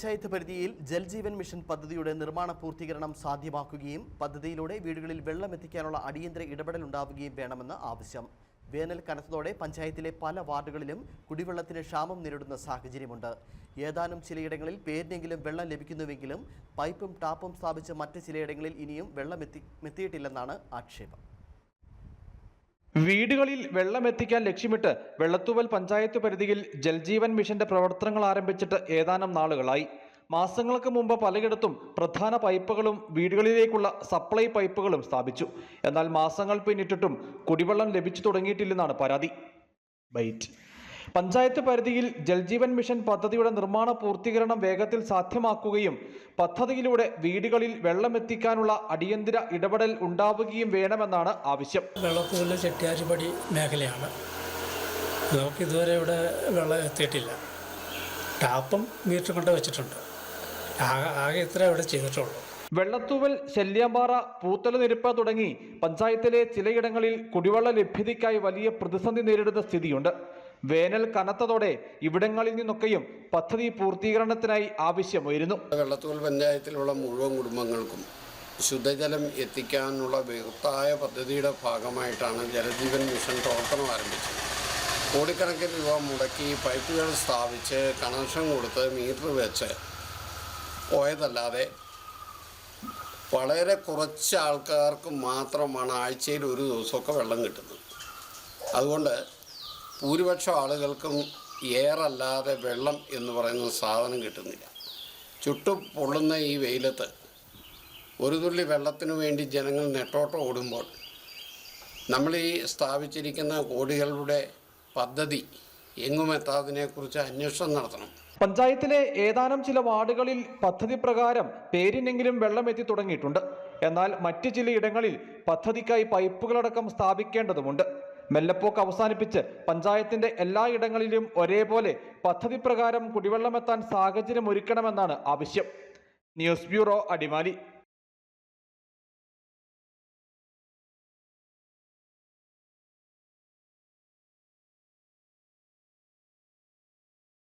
പഞ്ചായത്ത് പരിധിയിൽ ജൽജീവൻ മിഷൻ പദ്ധതിയുടെ നിർമ്മാണ പൂർത്തീകരണം സാധ്യമാക്കുകയും പദ്ധതിയിലൂടെ വീടുകളിൽ വെള്ളം എത്തിക്കാനുള്ള അടിയന്തര ഇടപെടൽ ഉണ്ടാവുകയും വേണമെന്ന് ആവശ്യം. വേനൽ കനത്തതോടെ പഞ്ചായത്തിലെ പല വാർഡുകളിലും കുടിവെള്ളത്തിന് ക്ഷാമം നേരിടുന്ന സാഹചര്യമുണ്ട്. ഏതാനും ചിലയിടങ്ങളിൽ പേരിനെങ്കിലും വെള്ളം ലഭിക്കുന്നുവെങ്കിലും പൈപ്പും ടാപ്പും സ്ഥാപിച്ച മറ്റ് ചിലയിടങ്ങളിൽ ഇനിയും വെള്ളം എത്തി എത്തിയിട്ടില്ലെന്നാണ് ആക്ഷേപം. വീടുകളിൽ വെള്ളം എത്തിക്കാൻ ലക്ഷ്യമിട്ട് വെള്ളത്തൂവൽ പഞ്ചായത്ത് പരിധിയിൽ ജൽജീവൻ മിഷന്റെ പ്രവർത്തനങ്ങൾ ആരംഭിച്ചിട്ട് ഏതാനും നാളുകളായി. മാസങ്ങൾക്ക് മുമ്പ് പലയിടത്തും പ്രധാന പൈപ്പുകളും വീടുകളിലേക്കുള്ള സപ്ലൈ പൈപ്പുകളും സ്ഥാപിച്ചു. എന്നാൽ മാസങ്ങൾ പിന്നിട്ടിട്ടും കുടിവെള്ളം ലഭിച്ചു തുടങ്ങിയിട്ടില്ലെന്നാണ് പരാതി. ബൈറ്റ്. പഞ്ചായത്ത് പരിധിയിൽ ജൽജീവൻ മിഷൻ പദ്ധതിയുടെ നിർമ്മാണ പൂർത്തീകരണം വേഗത്തിൽ സാധ്യമാക്കുകയും പദ്ധതിയിലൂടെ വീടുകളിൽ വെള്ളം എത്തിക്കാനുള്ള അടിയന്തര ഇടപെടൽ ഉണ്ടാവുകയും വേണമെന്നാണ് ആവശ്യം. വെള്ളത്തൂരിലെ ചെട്ടിയാരിപ്പടി മേഖലയാണ്. നമുക്ക് ഇതുവരെ ഇവിടെ വെള്ളം എത്തിയിട്ടില്ല. ടാപ്പും മീറ്റർ കൊണ്ട് വെച്ചിട്ടുണ്ട്. ആകെ ആകെ ഇത്ര ഇവിടെ ചെയ്തിട്ടുള്ളൂ. വെള്ളത്തൂവൽ ശല്യാമ്പാറ പൂത്തലനിരുപ്പ തുടങ്ങി പഞ്ചായത്തിലെ ചിലയിടങ്ങളിൽ കുടിവെള്ള ലഭ്യതയ്ക്കായി വലിയ പ്രതിസന്ധി നേരിടുന്ന സ്ഥിതിയുണ്ട്. വേനൽ കനത്തതോടെ ഇവിടങ്ങളിൽ നിന്നൊക്കെയും പദ്ധതി പൂർത്തീകരണത്തിനായി ആവശ്യമുയരുന്നു വെള്ളത്തൂൽ പഞ്ചായത്തിലുള്ള മുഴുവൻ കുടുംബങ്ങൾക്കും ശുദ്ധജലം എത്തിക്കാനുള്ള ബൃഹത്തായ പദ്ധതിയുടെ ഭാഗമായിട്ടാണ് ജലജീവൻ മിഷൻ പ്രവർത്തനം ആരംഭിച്ചത്. കോടിക്കണക്കിന് രൂപ മുടക്കി പൈപ്പുകൾ സ്ഥാപിച്ച് കണക്ഷൻ കൊടുത്ത് മീറ്റർ വെച്ച് പോയതല്ലാതെ വളരെ കുറച്ച് ആൾക്കാർക്ക് മാത്രമാണ് ആഴ്ചയിൽ ഒരു ദിവസമൊക്കെ വെള്ളം കിട്ടുന്നത്. അതുകൊണ്ട് ഭൂരിപക്ഷം ആളുകൾക്കും ഏറല്ലാതെ വെള്ളം എന്ന് പറയുന്ന സാധനം കിട്ടുന്നില്ല. ചുട്ടു പൊള്ളുന്ന ഈ വെയിലത്ത് ഒരു തുള്ളി വെള്ളത്തിനു വേണ്ടി ജനങ്ങൾ നെട്ടോട്ടം ഓടുമ്പോൾ നമ്മൾ ഈ സ്ഥാപിച്ചിരിക്കുന്ന കോടികളുടെ പദ്ധതി എങ്ങുമെത്താതിനെക്കുറിച്ച് അന്വേഷണം നടത്തണം. പഞ്ചായത്തിലെ ഏതാനും ചില വാർഡുകളിൽ പദ്ധതി പ്രകാരം പേരിനെങ്കിലും വെള്ളം എത്തി തുടങ്ങിയിട്ടുണ്ട്. എന്നാൽ മറ്റ് ചിലയിടങ്ങളിൽ പദ്ധതിക്കായി പൈപ്പുകളടക്കം സ്ഥാപിക്കേണ്ടതുമുണ്ട്. മെല്ലപ്പോക്ക് അവസാനിപ്പിച്ച് പഞ്ചായത്തിന്റെ എല്ലാ ഇടങ്ങളിലും ഒരേപോലെ പദ്ധതി പ്രകാരം കുടിവെള്ളമെത്താൻ സാഹചര്യം ഒരുക്കണമെന്നാണ് ആവശ്യം. News bureau Adimali.